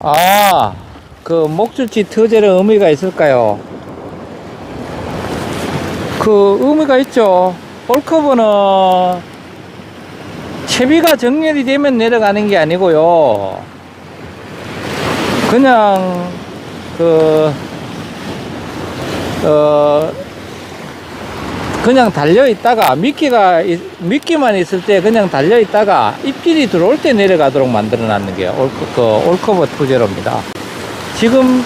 아, 그 목줄치 터제의 의미가 있을까요? 그 의미가 있죠. 홀커브는 채비가 정렬이 되면 내려가는 게 아니고요. 그냥 그 어, 그냥 달려 있다가 미끼가 있- 미끼만 있을 때 그냥 달려 있다가 입질이 들어올 때 내려가도록 만들어 놨는 게 올, 그 올커버 투제로입니다. 지금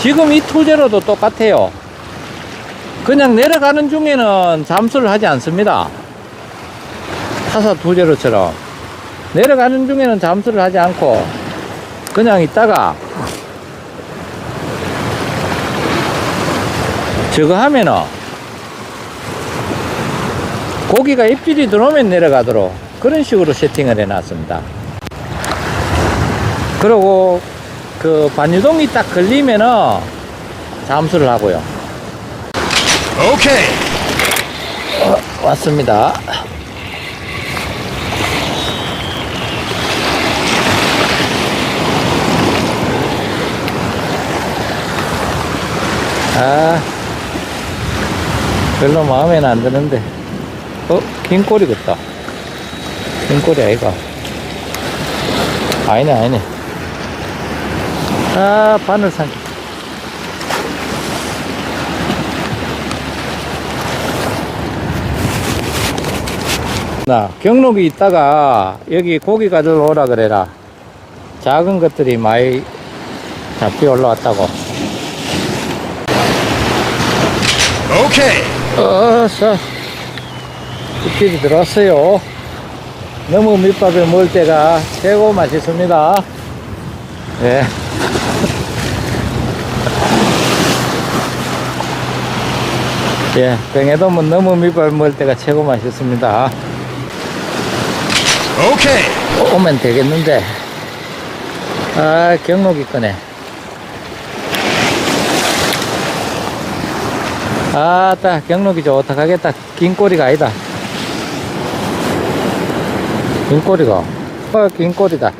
지금 이 투제로도 똑같아요. 그냥 내려가는 중에는 잠수를 하지 않습니다. 타사 투제로처럼 내려가는 중에는 잠수를 하지 않고 그냥 있다가 저거 하면은 고기가 입질이 들어오면 내려가도록 그런 식으로 세팅을 해 놨습니다. 그리고 그 반유동이 딱 걸리면은 잠수를 하고요. Okay. 어, 왔습니다. 아, 별로 마음에는 안 드는데. 어, 긴 꼬리 같다. 긴 꼬리 아이가. 아니네, 아니네. 아, 바늘상. 나 경록이 있다가 여기 고기 가지러 오라 그래라. 작은 것들이 많이 잡히 올라왔다고. Okay. 어서 입질이 들어왔어요. 너무 밑밥에 먹을 때가 최고 맛있습니다. 예. 예, 병에도면 너무 밑밥에 먹을 때가 최고 맛있습니다. Okay. 오- 오면 되겠는데. 아, 경록이 꺼네. 아, 따, 경록이 좋다. 가겠다. 긴 꼬리가 아니다. 긴 꼬리가. 어, 긴 꼬리다.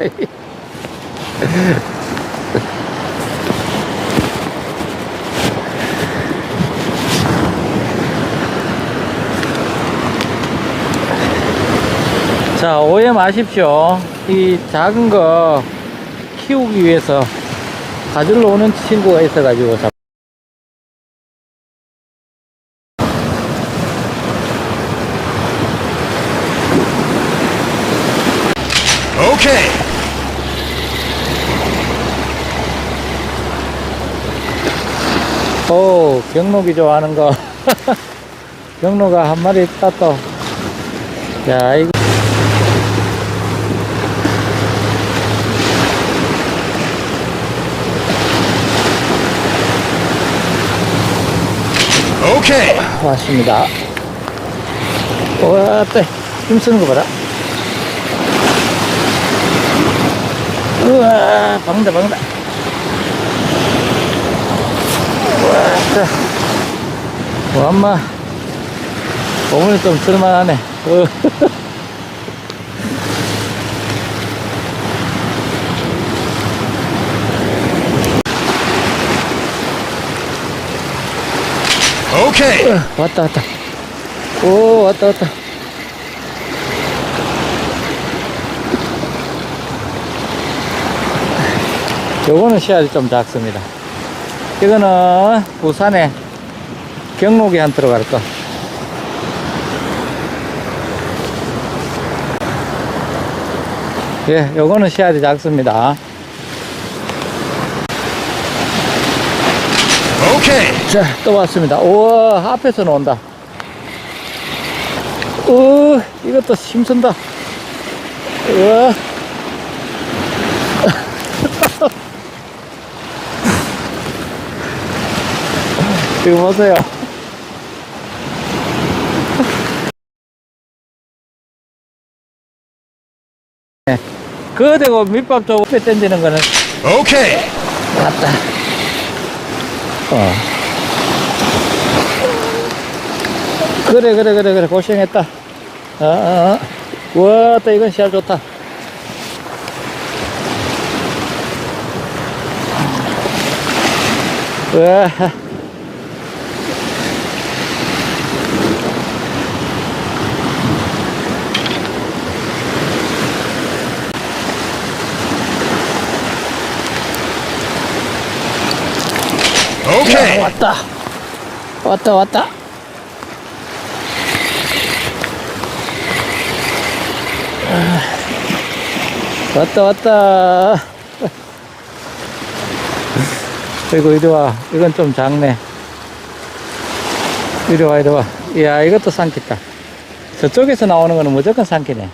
자, 오해 마십시오. 이 작은 거 키우기 위해서 가지러 오는 친구가 있어 가지고 잡- Okay. 오, 경록이 좋아하는 거. 경록아 한 마리 있다 또. 야, 이거. Okay. 왔습니다. 와, 또 힘쓰는 거 봐라. 우와, 방다, 방다. 와, 자. 와, 엄마. 오늘 좀 쓸만하네. 어. Okay. 어, 왔다, 왔다. 오, 왔다, 왔다. 요거는 씨알이 좀 작습니다. 이거는 부산에 경록이 한 들어갈 거. 예, 요거는 씨알이 작습니다. Okay. 자, 또 왔습니다. 우와, 앞에서 나온다. 오, 이것도 힘쓴다. 우와. 이거 보세요. 네. 그거 대고 밑밥 쪽 앞에 던지는 거는 Okay. 맞다. 어. 그래, 그래, 그래, 그래. 고생했다. 어, 어, 어. 와, 또 이건 씨알 좋다. 으아. 왔다. 왔다, 왔다. 아, 왔다, 왔다. 그리고 이리 와. 이건 좀 작네. 이리 와, 이리 와. 이야, 이것도 삼켰다. 저쪽에서 나오는 거는 무조건 삼키네.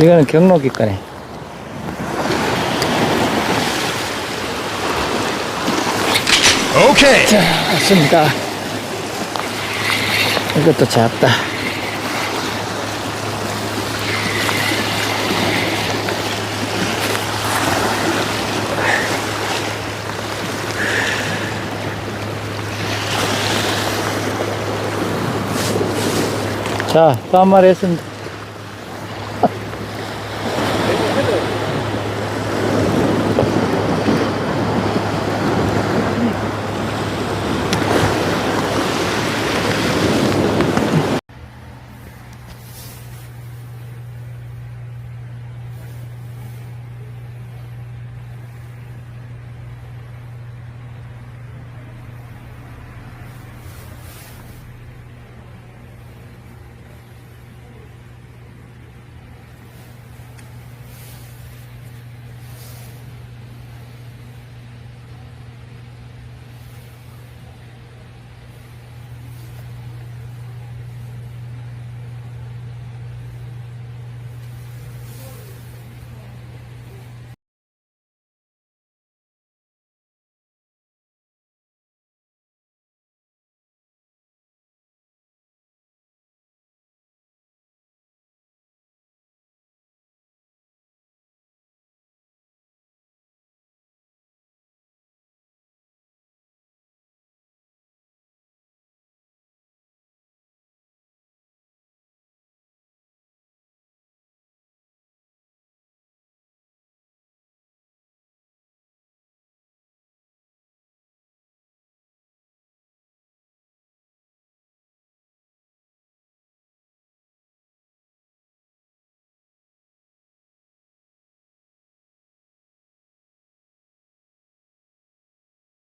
이거는 경로기 거네. Okay. 자, 왔습니다. 이것도 작다. 자, 또 한 마리 했습니다.